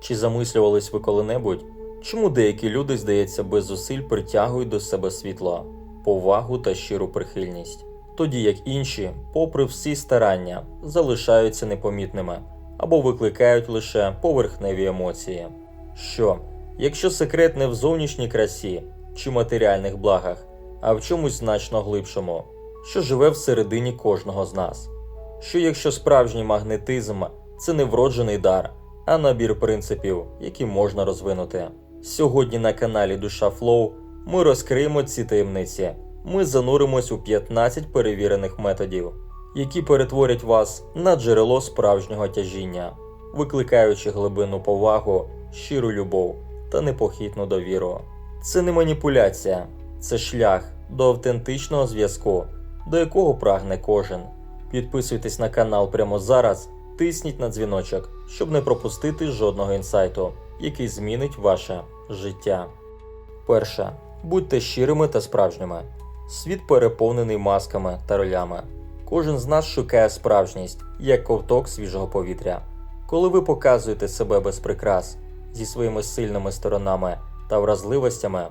Чи замислювались ви коли-небудь, чому деякі люди, здається, без зусиль притягують до себе світло, повагу та щиру прихильність, тоді як інші, попри всі старання, залишаються непомітними або викликають лише поверхневі емоції? Що, якщо секрет не в зовнішній красі чи матеріальних благах, а в чомусь значно глибшому, що живе всередині кожного з нас? Що якщо справжній магнетизм це не вроджений дар, а набір принципів, які можна розвинути. Сьогодні на каналі Душа Флоу ми розкриємо ці таємниці. Ми зануримось у 15 перевірених методів, які перетворять вас на джерело справжнього тяжіння, викликаючи глибинну повагу, щиру любов та непохитну довіру. Це не маніпуляція, це шлях до автентичного зв'язку, до якого прагне кожен. Підписуйтесь на канал прямо зараз, тисніть на дзвіночок, щоб не пропустити жодного інсайту, який змінить ваше життя. Перше. Будьте щирими та справжніми. Світ переповнений масками та ролями. Кожен з нас шукає справжність, як ковток свіжого повітря. Коли ви показуєте себе без прикрас зі своїми сильними сторонами та вразливостями,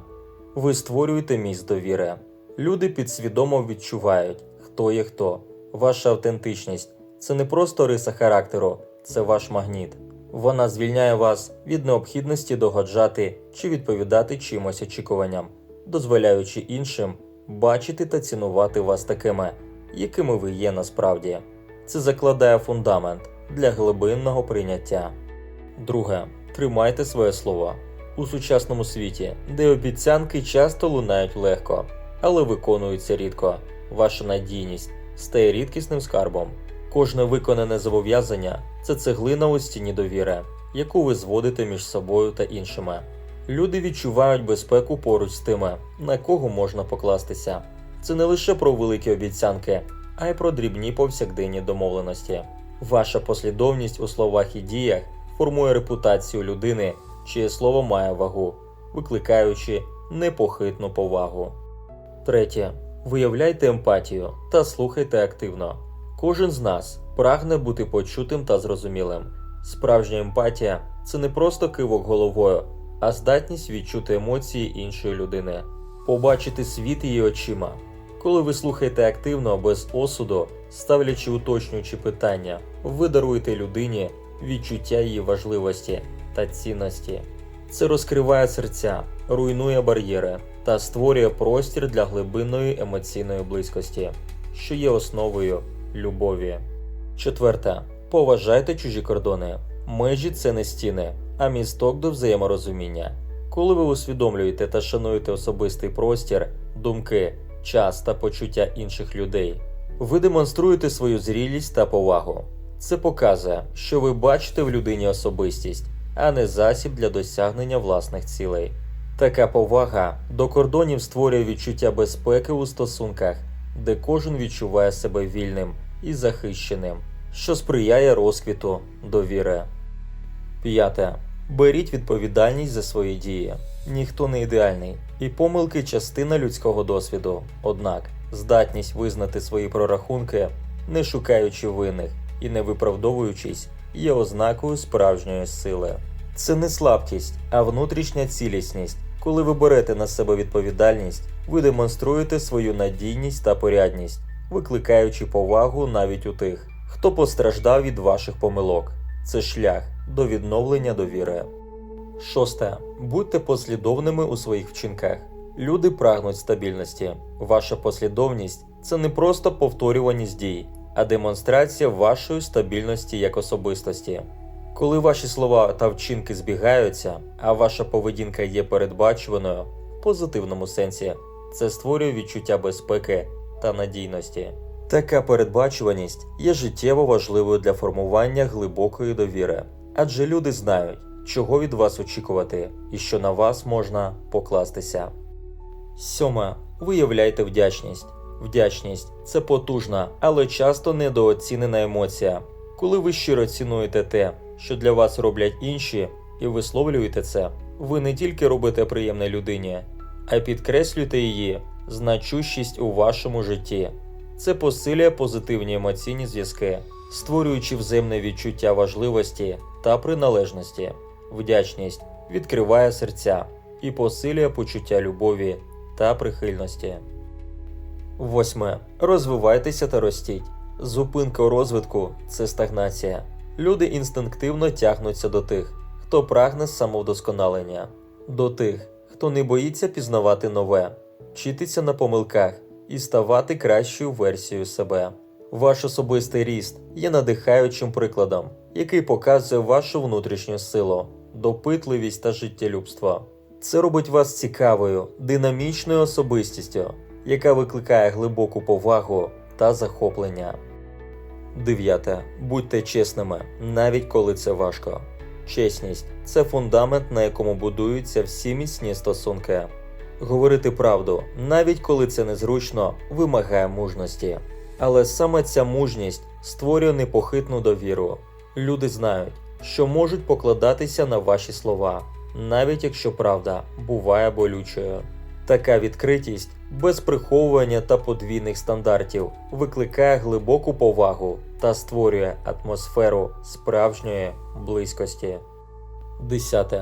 ви створюєте місць довіри. Люди підсвідомо відчувають, хто є хто. Ваша автентичність це не просто риса характеру, це ваш магніт. Вона звільняє вас від необхідності догоджати чи відповідати чимось очікуванням, дозволяючи іншим бачити та цінувати вас такими, якими ви є насправді. Це закладає фундамент для глибинного прийняття. Друге, тримайте своє слово. У сучасному світі, де обіцянки часто лунають легко, але виконуються рідко, ваша надійність стає рідкісним скарбом. Кожне виконане зобов'язання це цеглина у стіні довіри, яку ви зводите між собою та іншими. Люди відчувають безпеку поруч з тими, на кого можна покластися. Це не лише про великі обіцянки, а й про дрібні повсякденні домовленості. Ваша послідовність у словах і діях формує репутацію людини, чиє слово має вагу, викликаючи непохитну повагу. Третє. Виявляйте емпатію та слухайте активно. Кожен з нас прагне бути почутим та зрозумілим. Справжня емпатія це не просто кивок головою, а здатність відчути емоції іншої людини, побачити світ її очима. Коли ви слухаєте активно, без осуду, ставлячи уточнюючі питання, ви даруєте людині відчуття її важливості та цінності. Це розкриває серця, руйнує бар'єри та створює простір для глибинної емоційної близькості, що є основою любові. Четверте. Поважайте чужі кордони. Межі це не стіни, а місток до взаєморозуміння. Коли ви усвідомлюєте та шануєте особистий простір, думки, час та почуття інших людей, ви демонструєте свою зрілість та повагу. Це показує, що ви бачите в людині особистість, а не засіб для досягнення власних цілей. Така повага до кордонів створює відчуття безпеки у стосунках, де кожен відчуває себе вільним і захищеним, що сприяє розквіту довіри. П'яте. Беріть відповідальність за свої дії. Ніхто не ідеальний, і помилки частина людського досвіду. Однак здатність визнати свої прорахунки, не шукаючи винних і не виправдовуючись, є ознакою справжньої сили. Це не слабкість, а внутрішня цілісність. Коли ви берете на себе відповідальність, ви демонструєте свою надійність та порядність, викликаючи повагу навіть у тих, хто постраждав від ваших помилок. Це шлях до відновлення довіри. Шосте. Будьте послідовними у своїх вчинках. Люди прагнуть стабільності. Ваша послідовність це не просто повторюваність дій, а демонстрація вашої стабільності як особистості. Коли ваші слова та вчинки збігаються, а ваша поведінка є передбачуваною в позитивному сенсі, це створює відчуття безпеки та надійності. Така передбачуваність є життєво важливою для формування глибокої довіри, адже люди знають, чого від вас очікувати і що на вас можна покластися. Сьоме. Виявляйте вдячність. Вдячність це потужна, але часто недооцінена емоція. Коли ви щиро цінуєте те, що для вас роблять інші, і висловлюєте це, ви не тільки робите приємне людині, а й підкреслюєте її значущість у вашому житті. Це посилює позитивні емоційні зв'язки, створюючи взаємне відчуття важливості та приналежності. вдячність відкриває серця і посилює почуття любові та прихильності. Восьме. Розвивайтеся та ростіть. Зупинка розвитку це стагнація. Люди інстинктивно тягнуться до тих, хто прагне самовдосконалення, до тих, хто не боїться пізнавати нове, вчитися на помилках і ставати кращою версією себе. Ваш особистий ріст є надихаючим прикладом, який показує вашу внутрішню силу, допитливість та життєлюбство. Це робить вас цікавою, динамічною особистістю, яка викликає глибоку повагу та захоплення. Дев'яте. Будьте чесними, навіть коли це важко. Чесність це фундамент, на якому будуються всі міцні стосунки. Говорити правду, навіть коли це незручно, вимагає мужності. Але саме ця мужність створює непохитну довіру. Люди знають, що можуть покладатися на ваші слова, навіть якщо правда буває болючою. Така відкритість без приховування та подвійних стандартів викликає глибоку повагу та створює атмосферу справжньої близькості. 10.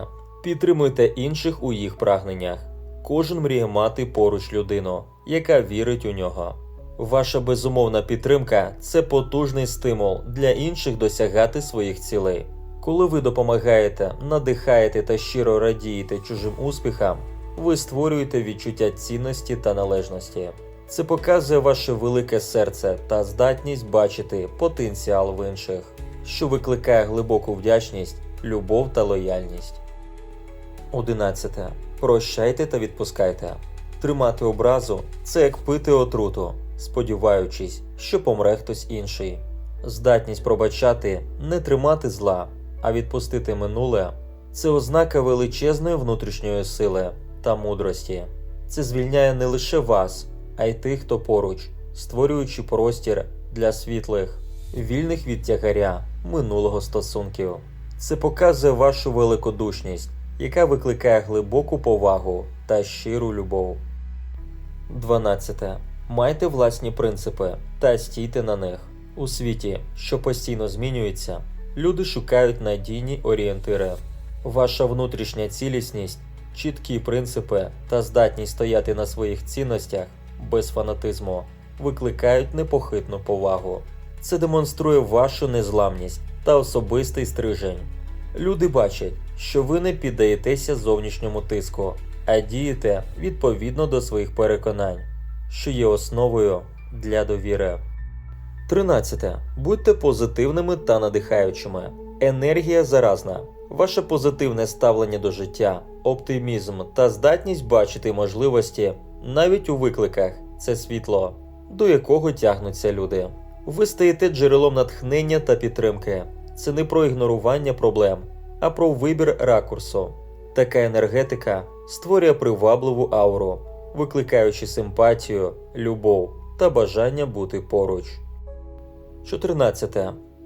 Підтримуйте інших у їх прагненнях. Кожен мріє мати поруч людину, яка вірить у нього. Ваша безумовна підтримка це потужний стимул для інших досягати своїх цілей. Коли ви допомагаєте, надихаєте та щиро радієте чужим успіхам, ви створюєте відчуття цінності та належності. Це показує ваше велике серце та здатність бачити потенціал в інших, що викликає глибоку вдячність, любов та лояльність. 11. Прощайте та відпускайте. Тримати образу це як пити отруту, сподіваючись, що помре хтось інший. Здатність пробачати не тримати зла, а відпустити минуле це ознака величезної внутрішньої сили та мудрості. Це звільняє не лише вас, а й тих, хто поруч, створюючи простір для світлих, вільних від тягаря минулого стосунків. Це показує вашу великодушність, яка викликає глибоку повагу та щиру любов. 12. Майте власні принципи та стійте на них. У світі, що постійно змінюється, люди шукають надійні орієнтири. Ваша внутрішня цілісність, чіткі принципи та здатність стояти на своїх цінностях без фанатизму викликають непохитну повагу. Це демонструє вашу незламність та особистий стрижень. Люди бачать, що ви не піддаєтеся зовнішньому тиску, а дієте відповідно до своїх переконань, що є основою для довіри. 13. Будьте позитивними та надихаючими. Енергія заразна. Ваше позитивне ставлення до життя, оптимізм та здатність бачити можливості навіть у викликах це світло, до якого тягнуться люди. Ви стаєте джерелом натхнення та підтримки. Це не про ігнорування проблем, а про вибір ракурсу. Така енергетика створює привабливу ауру, викликаючи симпатію, любов та бажання бути поруч. 14.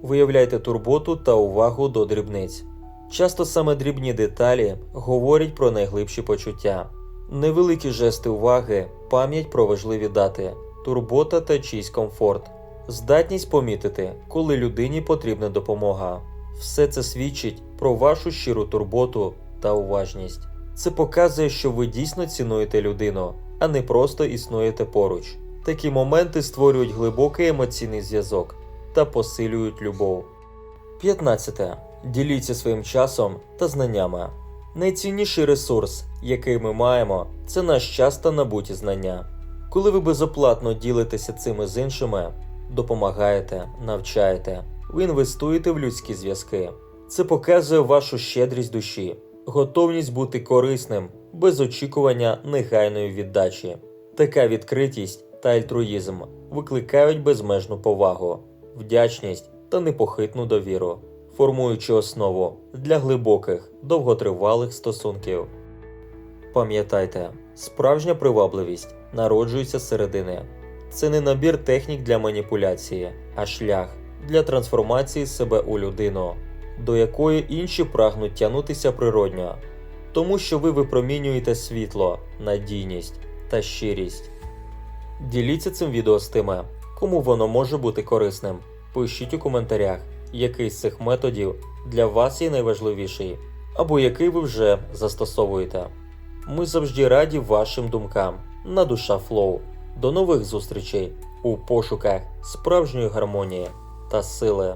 Виявляйте турботу та увагу до дрібниць. Часто саме дрібні деталі говорять про найглибші почуття. Невеликі жести уваги, пам'ять про важливі дати, турбота та чийсь комфорт, здатність помітити, коли людині потрібна допомога. Все це свідчить про вашу щиру турботу та уважність. Це показує, що ви дійсно цінуєте людину, а не просто існуєте поруч. Такі моменти створюють глибокий емоційний зв'язок та посилюють любов. 15. Діліться своїм часом та знаннями. Найцінніший ресурс, який ми маємо, це наш час та набуті знання. Коли ви безоплатно ділитеся цими з іншими, допомагаєте, навчаєте, ви інвестуєте в людські зв'язки. Це показує вашу щедрість душі, готовність бути корисним, без очікування негайної віддачі. Така відкритість та альтруїзм викликають безмежну повагу, вдячність та непохитну довіру, формуючи основу для глибоких, довготривалих стосунків. Пам'ятайте, справжня привабливість народжується з середини. Це не набір технік для маніпуляції, а шлях для трансформації себе у людину, до якої інші прагнуть тягнутися природньо, тому що ви випромінюєте світло, надійність та щирість. Діліться цим відео з тими, кому воно може бути корисним. Пишіть у коментарях, який з цих методів для вас є найважливіший, або який ви вже застосовуєте. Ми завжди раді вашим думкам на душа Флоу. До нових зустрічей у пошуках справжньої гармонії та сили.